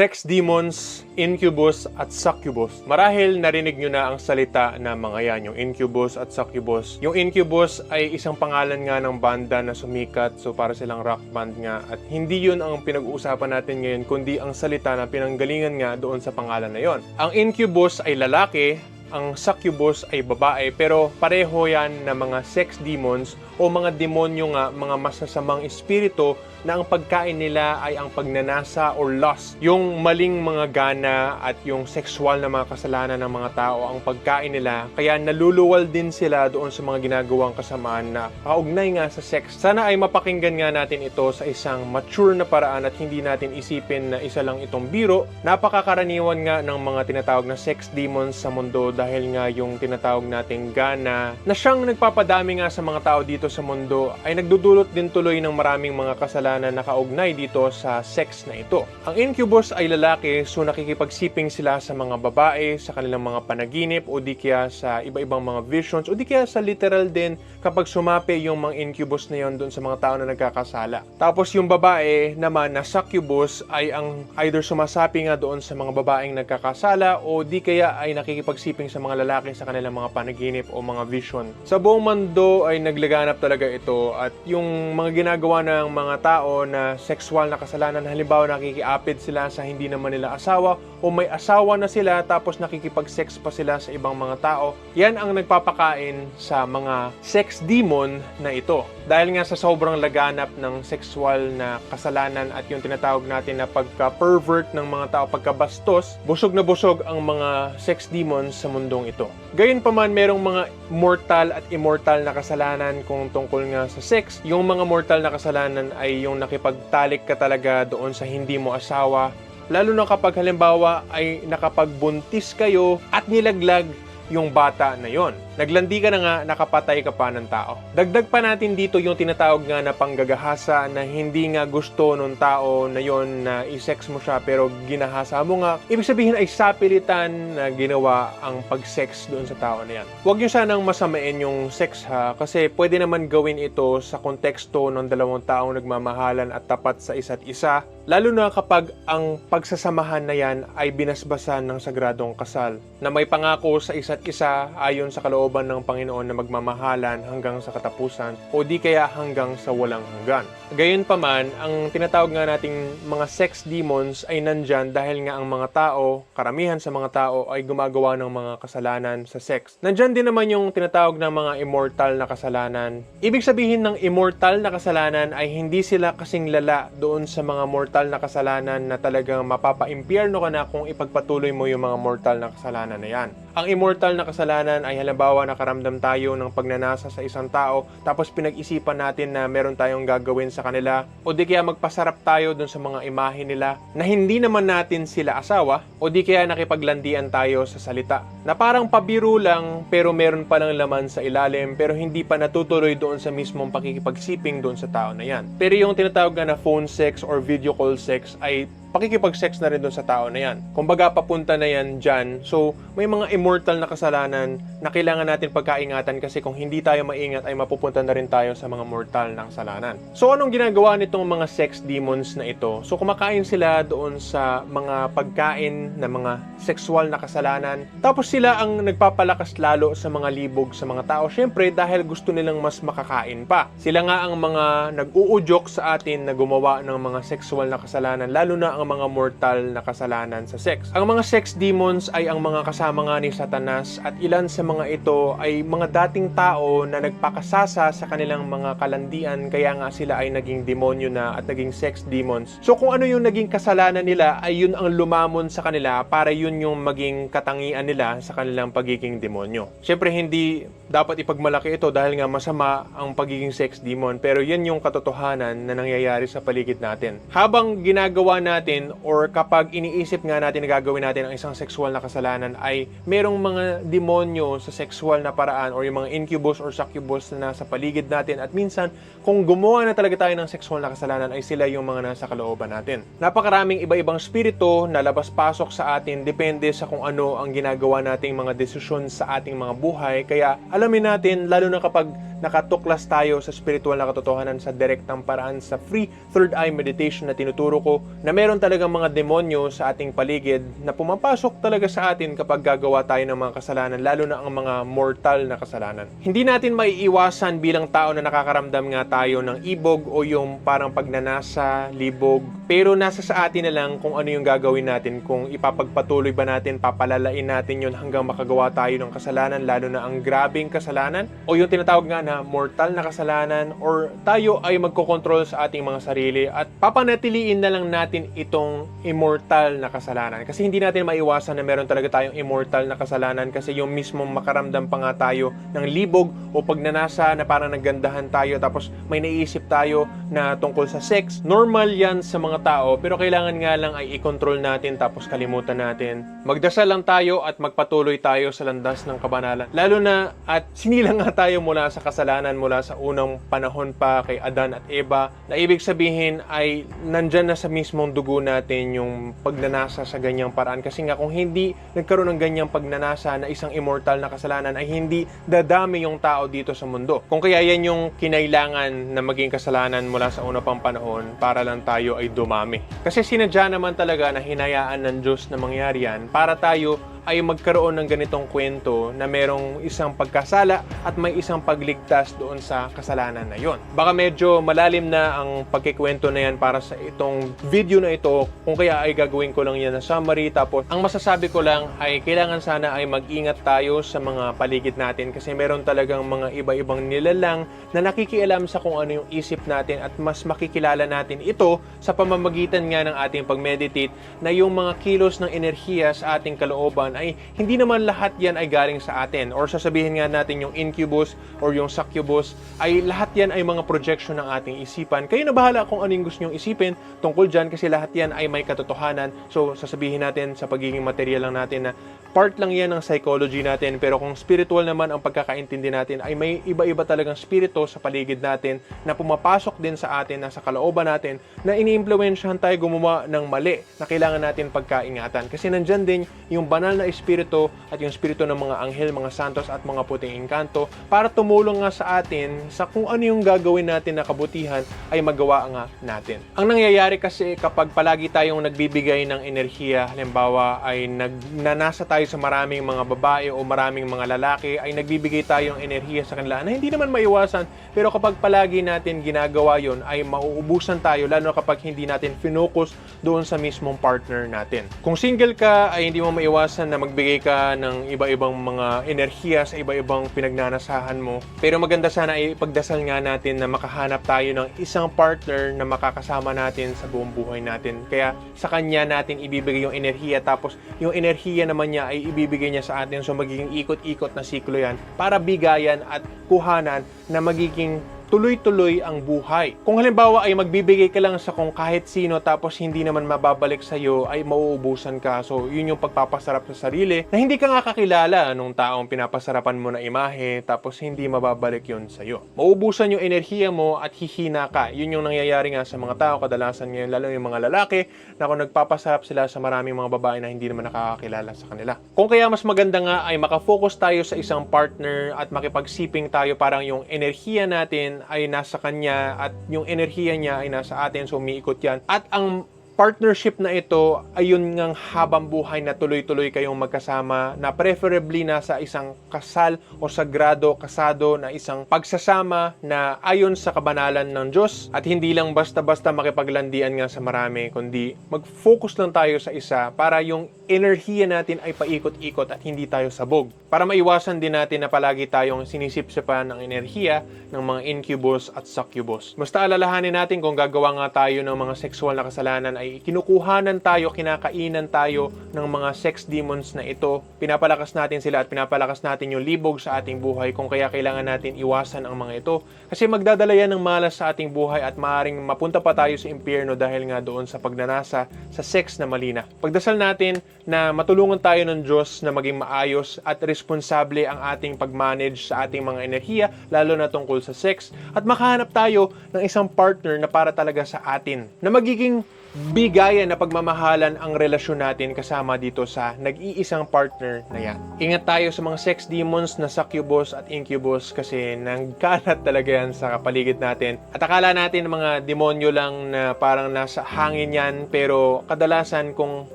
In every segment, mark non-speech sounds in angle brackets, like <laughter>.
sex demons, incubus at succubus. Marahil narinig nyo na ang salita na mga yan, yung incubus at succubus. Yung incubus ay isang pangalan nga ng banda na sumikat, so para silang rock band nga. At hindi yun ang pinag-uusapan natin ngayon, kundi ang salita na pinanggalingan nga doon sa pangalan na yon. Ang incubus ay lalaki, ang succubus ay babae pero pareho yan na mga sex demons o mga demonyo nga, mga masasamang espiritu na ang pagkain nila ay ang pagnanasa or lust. Yung maling mga gana at yung sexual na mga kasalanan ng mga tao ang pagkain nila. Kaya naluluwal din sila doon sa mga ginagawang kasamaan na kaugnay nga sa sex. Sana ay mapakinggan nga natin ito sa isang mature na paraan at hindi natin isipin na isa lang itong biro. Napakakaraniwan nga ng mga tinatawag na sex demons sa mundo dahil nga yung tinatawag nating gana na siyang nagpapadami nga sa mga tao dito sa mundo ay nagdudulot din tuloy ng maraming mga kasalanan na nakaugnay dito sa sex na ito. Ang incubus ay lalaki so nakikipagsiping sila sa mga babae sa kanilang mga panaginip o di kaya sa iba-ibang mga visions o di kaya sa literal din kapag sumapi yung mga incubus na yon doon sa mga tao na nagkakasala. Tapos yung babae naman na succubus ay ang either sumasapi nga doon sa mga babaeng nagkakasala o di kaya ay nakikipagsiping sa mga lalaki sa kanilang mga panaginip o mga vision. Sa buong mundo ay naglaganap talaga ito at yung mga ginagawa ng mga tao na sexual na kasalanan, halimbawa nakikiapid sila sa hindi naman nila asawa o may asawa na sila tapos nakikipag-sex pa sila sa ibang mga tao, yan ang nagpapakain sa mga sex demon na ito. Dahil nga sa sobrang laganap ng sexual na kasalanan at yung tinatawag natin na pagka-pervert ng mga tao, pagkabastos, busog na busog ang mga sex demons sa mundong ito. Gayon pa man, merong mga mortal at immortal na kasalanan kung tungkol nga sa sex. Yung mga mortal na kasalanan ay yung nakipagtalik ka talaga doon sa hindi mo asawa, lalo na kapag halimbawa ay nakapagbuntis kayo at nilaglag yung bata na yon. Naglandi ka na nga, nakapatay ka pa ng tao. Dagdag pa natin dito yung tinatawag nga na panggagahasa na hindi nga gusto nung tao na yon na i-sex mo siya pero ginahasa mo nga. Ibig sabihin ay sapilitan na ginawa ang pag-sex doon sa tao na yan. Huwag nyo sanang masamain yung sex ha kasi pwede naman gawin ito sa konteksto ng dalawang taong nagmamahalan at tapat sa isa't isa lalo na kapag ang pagsasamahan na yan ay binasbasan ng sagradong kasal na may pangako sa isa't isa ayon sa kalooban ng Panginoon na magmamahalan hanggang sa katapusan o di kaya hanggang sa walang hanggan. Gayon pa man, ang tinatawag nga nating mga sex demons ay nandyan dahil nga ang mga tao, karamihan sa mga tao ay gumagawa ng mga kasalanan sa sex. Nandyan din naman yung tinatawag na mga immortal na kasalanan. Ibig sabihin ng immortal na kasalanan ay hindi sila kasing lala doon sa mga mortal na kasalanan na talagang mapapa-impyerno ka na kung ipagpatuloy mo yung mga mortal na kasalanan na yan. Ang immortal na kasalanan ay halimbawa nakaramdam tayo ng pagnanasa sa isang tao tapos pinag-isipan natin na meron tayong gagawin sa kanila o di kaya magpasarap tayo dun sa mga imahe nila na hindi naman natin sila asawa o di kaya nakipaglandian tayo sa salita na parang pabiro lang pero meron palang laman sa ilalim pero hindi pa natutuloy doon sa mismong pakikipagsiping doon sa tao na yan. Pero yung tinatawag na phone sex or video call sex ay pakikipag-sex na rin doon sa tao na yan. Kumbaga, papunta na yan dyan. So, may mga immortal na kasalanan na kailangan natin pagkaingatan kasi kung hindi tayo maingat ay mapupunta na rin tayo sa mga mortal na kasalanan. So, anong ginagawa nitong mga sex demons na ito? So, kumakain sila doon sa mga pagkain na mga sexual na kasalanan. Tapos sila ang nagpapalakas lalo sa mga libog sa mga tao. Siyempre, dahil gusto nilang mas makakain pa. Sila nga ang mga nag-uudyok sa atin na gumawa ng mga sexual na kasalanan, lalo na ang mga mortal na kasalanan sa sex. Ang mga sex demons ay ang mga kasama nga ni Satanas at ilan sa mga ito ay mga dating tao na nagpakasasa sa kanilang mga kalandian kaya nga sila ay naging demonyo na at naging sex demons. So kung ano yung naging kasalanan nila ay yun ang lumamon sa kanila para yun yung maging katangian nila sa kanilang pagiging demonyo. Siyempre hindi dapat ipagmalaki ito dahil nga masama ang pagiging sex demon pero yan yung katotohanan na nangyayari sa paligid natin. Habang ginagawa natin natin or kapag iniisip nga natin na gagawin natin ang isang sexual na kasalanan ay merong mga demonyo sa sexual na paraan or yung mga incubus or succubus na nasa paligid natin at minsan kung gumawa na talaga tayo ng sexual na kasalanan ay sila yung mga nasa kalooban natin. Napakaraming iba-ibang spirito na labas-pasok sa atin depende sa kung ano ang ginagawa nating mga desisyon sa ating mga buhay kaya alamin natin lalo na kapag nakatuklas tayo sa spiritual na katotohanan sa direktang paraan sa free third eye meditation na tinuturo ko na meron talagang mga demonyo sa ating paligid na pumapasok talaga sa atin kapag gagawa tayo ng mga kasalanan, lalo na ang mga mortal na kasalanan. Hindi natin maiiwasan bilang tao na nakakaramdam nga tayo ng ibog o yung parang pagnanasa, libog, pero nasa sa atin na lang kung ano yung gagawin natin, kung ipapagpatuloy ba natin, papalalain natin yun hanggang makagawa tayo ng kasalanan, lalo na ang grabing kasalanan, o yung tinatawag nga na mortal na kasalanan, or tayo ay magkocontrol sa ating mga sarili at papanatiliin na lang natin itong immortal na kasalanan. Kasi hindi natin maiwasan na meron talaga tayong immortal na kasalanan kasi yung mismo makaramdam pa nga tayo ng libog o pagnanasa na parang naggandahan tayo tapos may naisip tayo na tungkol sa sex. Normal yan sa mga tao pero kailangan nga lang ay i-control natin tapos kalimutan natin. Magdasal lang tayo at magpatuloy tayo sa landas ng kabanalan. Lalo na at sinilang nga tayo mula sa kasalanan mula sa unang panahon pa kay Adan at Eva na ibig sabihin ay nandyan na sa mismong dugo natin yung pagnanasa sa ganyang paraan. Kasi nga kung hindi nagkaroon ng ganyang pagnanasa na isang immortal na kasalanan ay hindi dadami yung tao dito sa mundo. Kung kaya yan yung kinailangan na maging kasalanan mula sa una pang panahon para lang tayo ay dumami. Kasi sinadya naman talaga na hinayaan ng Diyos na mangyari yan para tayo ay magkaroon ng ganitong kwento na merong isang pagkasala at may isang pagligtas doon sa kasalanan na yon. Baka medyo malalim na ang pagkikwento na yan para sa itong video na ito kung kaya ay gagawin ko lang yan na summary tapos ang masasabi ko lang ay kailangan sana ay mag-ingat tayo sa mga paligid natin kasi meron talagang mga iba-ibang nilalang na nakikialam sa kung ano yung isip natin at mas makikilala natin ito sa pamamagitan nga ng ating pag-meditate na yung mga kilos ng enerhiya sa ating kalooban ay hindi naman lahat yan ay galing sa atin or sasabihin nga natin yung incubus or yung succubus ay lahat yan ay mga projection ng ating isipan. Kayo na bahala kung ano yung gusto nyong isipin tungkol dyan kasi lahat yan ay may katotohanan. So sasabihin natin sa pagiging material lang natin na part lang yan ng psychology natin pero kung spiritual naman ang pagkakaintindi natin ay may iba-iba talagang spirito sa paligid natin na pumapasok din sa atin na sa kalooban natin na iniimpluwensyahan tayo gumawa ng mali na kailangan natin pagkaingatan kasi nandyan din yung banal na espiritu at yung espiritu ng mga anghel, mga santos at mga puting engkanto para tumulong nga sa atin sa kung ano yung gagawin natin na kabutihan ay magawa nga natin. Ang nangyayari kasi kapag palagi tayong nagbibigay ng enerhiya, halimbawa ay nagnanasa tayo sa maraming mga babae o maraming mga lalaki, ay nagbibigay tayo ng enerhiya sa kanila na hindi naman maiwasan pero kapag palagi natin ginagawa yon ay mauubusan tayo lalo kapag hindi natin finocus doon sa mismong partner natin. Kung single ka ay hindi mo maiwasan na magbigay ka ng iba-ibang mga enerhiya sa iba-ibang pinagnanasahan mo. Pero maganda sana ay ipagdasal nga natin na makahanap tayo ng isang partner na makakasama natin sa buong buhay natin. Kaya sa kanya natin ibibigay yung enerhiya tapos yung enerhiya naman niya ay ibibigay niya sa atin. So magiging ikot-ikot na siklo yan para bigayan at kuhanan na magiging tuloy-tuloy ang buhay. Kung halimbawa ay magbibigay ka lang sa kung kahit sino tapos hindi naman mababalik sa iyo ay mauubusan ka. So, yun yung pagpapasarap sa sarili na hindi ka nga kakilala nung taong pinapasarapan mo na imahe tapos hindi mababalik yun sa iyo. Mauubusan yung enerhiya mo at hihina ka. Yun yung nangyayari nga sa mga tao kadalasan ngayon lalo yung mga lalaki na kung nagpapasarap sila sa maraming mga babae na hindi naman nakakakilala sa kanila. Kung kaya mas maganda nga ay makafocus tayo sa isang partner at makipagsiping tayo parang yung enerhiya natin ay nasa kanya at yung enerhiya niya ay nasa atin so umiikot yan. At ang partnership na ito ay yun ngang habang buhay na tuloy-tuloy kayong magkasama na preferably nasa isang kasal o sagrado, kasado na isang pagsasama na ayon sa kabanalan ng Diyos at hindi lang basta-basta makipaglandian nga sa marami kundi mag-focus lang tayo sa isa para yung enerhiya natin ay paikot-ikot at hindi tayo sabog. Para maiwasan din natin na palagi tayong sinisipsipan ng enerhiya ng mga incubus at succubus. Basta alalahanin natin kung gagawa nga tayo ng mga sexual na kasalanan ay kinukuhanan tayo, kinakainan tayo ng mga sex demons na ito. Pinapalakas natin sila at pinapalakas natin yung libog sa ating buhay kung kaya kailangan natin iwasan ang mga ito. Kasi magdadala yan ng malas sa ating buhay at maaaring mapunta pa tayo sa impyerno dahil nga doon sa pagnanasa sa sex na malina. Pagdasal natin na matulungan tayo ng Diyos na maging maayos at responsable ang ating pag-manage sa ating mga enerhiya, lalo na tungkol sa sex, at makahanap tayo ng isang partner na para talaga sa atin, na magiging bigayan na pagmamahalan ang relasyon natin kasama dito sa nag-iisang partner na yan. Ingat tayo sa mga sex demons na succubus at incubus kasi nangkalat <laughs> talaga yan sa kapaligid natin. At akala natin mga demonyo lang na parang nasa hangin yan pero kadalasan kung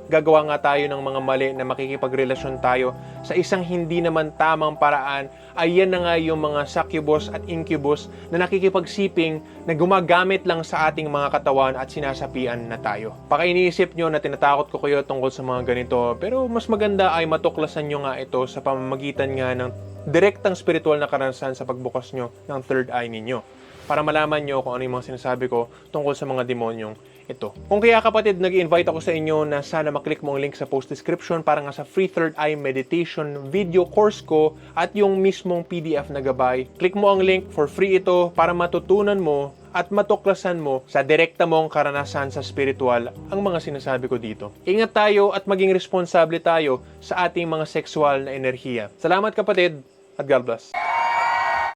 gagawa nga tayo ng mga mali na makikipagrelasyon tayo sa isang hindi naman tamang paraan ay yan na nga yung mga succubus at incubus na nakikipagsiping na gumagamit lang sa ating mga katawan at sinasapian na tayo. Baka iniisip nyo na tinatakot ko kayo tungkol sa mga ganito pero mas maganda ay matuklasan nyo nga ito sa pamamagitan nga ng direktang spiritual na karanasan sa pagbukas nyo ng third eye ninyo para malaman nyo kung ano yung mga sinasabi ko tungkol sa mga demonyong ito. Kung kaya kapatid, nag-invite ako sa inyo na sana maklik mo ang link sa post description para nga sa free third eye meditation video course ko at yung mismong PDF na gabay. Click mo ang link for free ito para matutunan mo at matuklasan mo sa direkta mong karanasan sa spiritual ang mga sinasabi ko dito. Ingat tayo at maging responsable tayo sa ating mga sexual na enerhiya. Salamat kapatid at God bless.